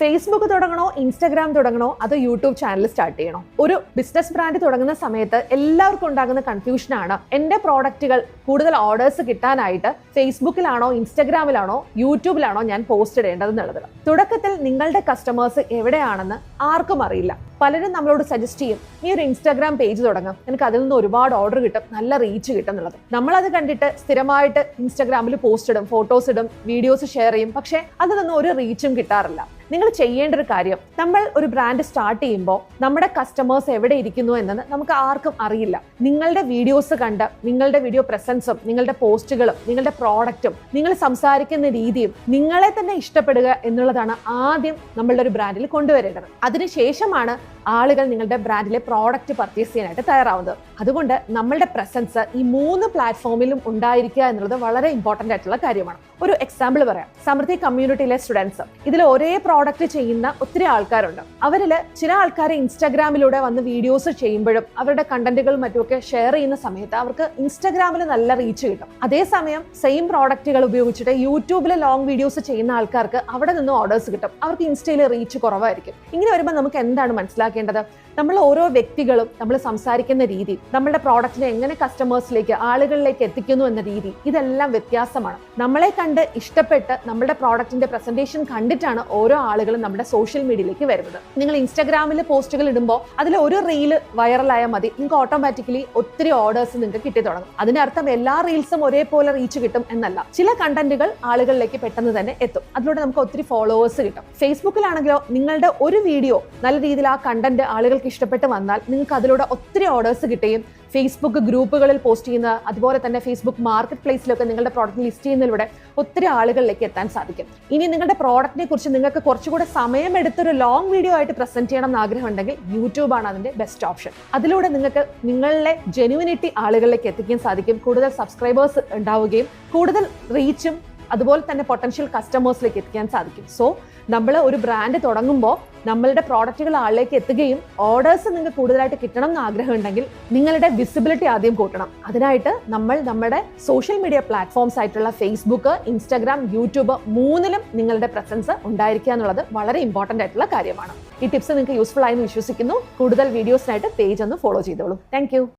Facebook തുടങ്ങണോ Instagram തുടങ്ങണോ അതോ YouTube channel start ചെയ്യണോ? ഒരു ബിസിനസ് ബ്രാൻഡ് തുടങ്ങുന്ന സമയത്ത് എല്ലാവർക്കും ഉണ്ടാകുന്ന കൺഫ്യൂഷനാണ് എന്റെ പ്രോഡക്റ്റുകൾ കൂടുതൽ ഓർഡേഴ്സ് കിട്ടാനായിട്ട് ഫേസ്ബുക്കിലാണോ ഇൻസ്റ്റാഗ്രാമിലാണോ യൂട്യൂബിലാണോ ഞാൻ പോസ്റ്റ് ഇടേണ്ടത് എന്നുള്ളത്. തുടക്കത്തിൽ നിങ്ങളുടെ കസ്റ്റമേഴ്സ് എവിടെയാണെന്ന് ആർക്കും അറിയില്ല. പലരും നമ്മളോട് സജസ്റ്റ് ചെയ്യും നീ ഒരു ഇൻസ്റ്റാഗ്രാം പേജ് തുടങ്ങാം. നിനക്ക് അതിൽ നിന്ന് ഒരുപാട് ഓർഡർ കിട്ടും നല്ല റീച്ച് കിട്ടും എന്നുള്ളത്. നമ്മളത് കണ്ടിട്ട് സ്ഥിരമായിട്ട് ഇൻസ്റ്റാഗ്രാമിൽ പോസ്റ്റ് ഇടും ഫോട്ടോസ് ഇടും വീഡിയോസ് ഷെയർ ചെയ്യും. പക്ഷേ അതിലൊന്നും ഒരു റീച്ചും കിട്ടാറില്ല. നിങ്ങൾ ചെയ്യേണ്ട ഒരു കാര്യം നമ്മൾ ഒരു ബ്രാൻഡ് സ്റ്റാർട്ട് ചെയ്യുമ്പോൾ നമ്മുടെ കസ്റ്റമേഴ്സ് എവിടെ ഇരിക്കുന്നു എന്നത് നമുക്ക് ആർക്കും അറിയില്ല. നിങ്ങളുടെ വീഡിയോസ് കണ്ട് നിങ്ങളുടെ വീഡിയോ പ്രസൻസും നിങ്ങളുടെ പോസ്റ്റുകളും നിങ്ങളുടെ പ്രോഡക്റ്റും നിങ്ങൾ സംസാരിക്കുന്ന രീതിയും നിങ്ങളെ തന്നെ ഇഷ്ടപ്പെടുക എന്നുള്ളതാണ് ആദ്യം നമ്മളുടെ ഒരു ബ്രാൻഡിൽ കൊണ്ടുവരേണ്ടത്. അതിനുശേഷമാണ് ആളുകൾ നിങ്ങളുടെ ബ്രാൻഡിലെ പ്രോഡക്റ്റ് പർച്ചേസ് ചെയ്യാനായിട്ട് തയ്യാറാവുന്നത്. അതുകൊണ്ട് നമ്മളുടെ പ്രസൻസ് ഈ മൂന്ന് പ്ലാറ്റ്ഫോമിലും ഉണ്ടായിരിക്കുക എന്നുള്ളത് വളരെ ഇമ്പോർട്ടന്റ് ആയിട്ടുള്ള കാര്യമാണ്. ഒരു എക്സാമ്പിൾ പറയാം. സമൃദ്ധി കമ്മ്യൂണിറ്റിയിലെ സ്റ്റുഡൻസ് ഇതിൽ ഒരേ പ്രോഡക്റ്റ് ചെയ്യുന്ന ഒത്തിരി ആൾക്കാരുണ്ട്. അവരിൽ ചില ആൾക്കാർ ഇൻസ്റ്റാഗ്രാമിലൂടെ വന്ന് വീഡിയോസ് ചെയ്യുമ്പോഴും അവരുടെ കണ്ടന്റുകൾ മറ്റുമൊക്കെ ഷെയർ ചെയ്യുന്ന സമയത്ത് അവർക്ക് ഇൻസ്റ്റാഗ്രാമിൽ നല്ല റീച്ച് കിട്ടും. അതേസമയം സെയിം പ്രോഡക്റ്റുകൾ ഉപയോഗിച്ചിട്ട് യൂട്യൂബിൽ ലോങ് വീഡിയോസ് ചെയ്യുന്ന ആൾക്കാർക്ക് അവിടെ നിന്ന് ഓർഡേഴ്സ് കിട്ടും. അവർക്ക് ഇൻസ്റ്റയിൽ റീച്ച് കുറവായിരിക്കും. ഇങ്ങനെ വരുമ്പോൾ നമുക്ക് എന്താണ് മനസ്സിലാക്കേണ്ടത്. നമ്മൾ ഓരോ വ്യക്തികളും നമ്മൾ സംസാരിക്കുന്ന രീതി നമ്മുടെ പ്രോഡക്റ്റിനെ എങ്ങനെ കസ്റ്റമേഴ്സിലേക്ക് ആളുകളിലേക്ക് എത്തിക്കുന്നു എന്ന രീതി ഇതെല്ലാം വ്യത്യാസമാണ്. നമ്മളെ കണ്ട് ഇഷ്ടപ്പെട്ട് നമ്മുടെ പ്രോഡക്റ്റിന്റെ പ്രസന്റേഷൻ കണ്ടിട്ടാണ് ഓരോ ആളുകളും നമ്മുടെ സോഷ്യൽ മീഡിയയിലേക്ക് വരുന്നത്. നിങ്ങൾ ഇൻസ്റ്റാഗ്രാമിൽ പോസ്റ്റുകൾ ഇടുമ്പോൾ അതിൽ ഒരു റീൽ വൈറലായാൽ മതി. നിങ്ങൾക്ക് ഓട്ടോമാറ്റിക്കലി ഒത്തിരി ഓർഡേഴ്സ് നിങ്ങൾക്ക് കിട്ടി തുടങ്ങും. അതിനർത്ഥം എല്ലാ റീൽസും ഒരേപോലെ റീച്ച് കിട്ടും എന്നല്ല. ചില കണ്ടന്റുകൾ ആളുകളിലേക്ക് പെട്ടെന്ന് തന്നെ എത്തും. അതിലൂടെ നമുക്ക് ഒത്തിരി ഫോളോവേഴ്സ് കിട്ടും. ഫേസ്ബുക്കിലാണെങ്കിലോ നിങ്ങളുടെ ഒരു വീഡിയോ നല്ല രീതിയിൽ ആ കണ്ടന്റ് ആളുകൾക്ക് ഇഷ്ടപ്പെട്ട് വന്നാൽ നിങ്ങൾക്ക് അതിലൂടെ ഒത്തിരി ഓർഡേഴ്സ് കിട്ടുകയും ഫേസ്ബുക്ക് ഗ്രൂപ്പുകളിൽ പോസ്റ്റ് ചെയ്യുന്ന അതുപോലെ തന്നെ ഫേസ്ബുക്ക് മാർക്കറ്റ് പ്ലേസിലൊക്കെ നിങ്ങളുടെ പ്രോഡക്റ്റ് ലിസ്റ്റ് ചെയ്യുന്നതിലൂടെ ഒത്തിരി ആളുകളിലേക്ക് എത്താൻ സാധിക്കും. ഇനി നിങ്ങളുടെ പ്രോഡക്റ്റിനെ കുറിച്ച് നിങ്ങൾക്ക് കുറച്ചുകൂടെ സമയമെടുത്തൊരു ലോങ് വീഡിയോ ആയിട്ട് പ്രസന്റ് ചെയ്യണം എന്ന് ആഗ്രഹം ഉണ്ടെങ്കിൽ യൂട്യൂബാണ് അതിന്റെ ബെസ്റ്റ് ഓപ്ഷൻ അതിലൂടെ നിങ്ങൾക്ക് നിങ്ങളുടെ ജെനുവിനിറ്റി ആളുകളിലേക്ക് എത്തിക്കാൻ സാധിക്കും. കൂടുതൽ സബ്സ്ക്രൈബേഴ്സ് ഉണ്ടാവുകയും കൂടുതൽ റീച്ചും അതുപോലെ തന്നെ പൊട്ടൻഷ്യൽ കസ്റ്റമേഴ്സിലേക്ക് എത്തിക്കാൻ സാധിക്കും. സോ നമ്മൾ ഒരു ബ്രാൻഡ് തുടങ്ങുമ്പോൾ നമ്മളുടെ പ്രോഡക്റ്റുകൾ ആളിലേക്ക് എത്തുകയും ഓർഡേഴ്സ് നിങ്ങൾക്ക് കൂടുതലായിട്ട് കിട്ടണം എന്ന് ആഗ്രഹം ഉണ്ടെങ്കിൽ നിങ്ങളുടെ വിസിബിലിറ്റി ആദ്യം കൂട്ടണം. അതിനായിട്ട് നമ്മൾ നമ്മുടെ സോഷ്യൽ മീഡിയ പ്ലാറ്റ്ഫോംസ് ആയിട്ടുള്ള ഫേസ്ബുക്ക് ഇൻസ്റ്റാഗ്രാം യൂട്യൂബ് മൂന്നിലും നിങ്ങളുടെ പ്രസൻസ് ഉണ്ടായിരിക്കുക എന്നുള്ളത് വളരെ ഇമ്പോർട്ടന്റ് ആയിട്ടുള്ള കാര്യമാണ്. ഈ ടിപ്സ് നിങ്ങൾക്ക് യൂസ്ഫുൾ ആയെന്ന് വിശ്വസിക്കുന്നു. കൂടുതൽ വീഡിയോസിനായിട്ട് പേജ് ഒന്ന് ഫോളോ ചെയ്തോളൂ. താങ്ക്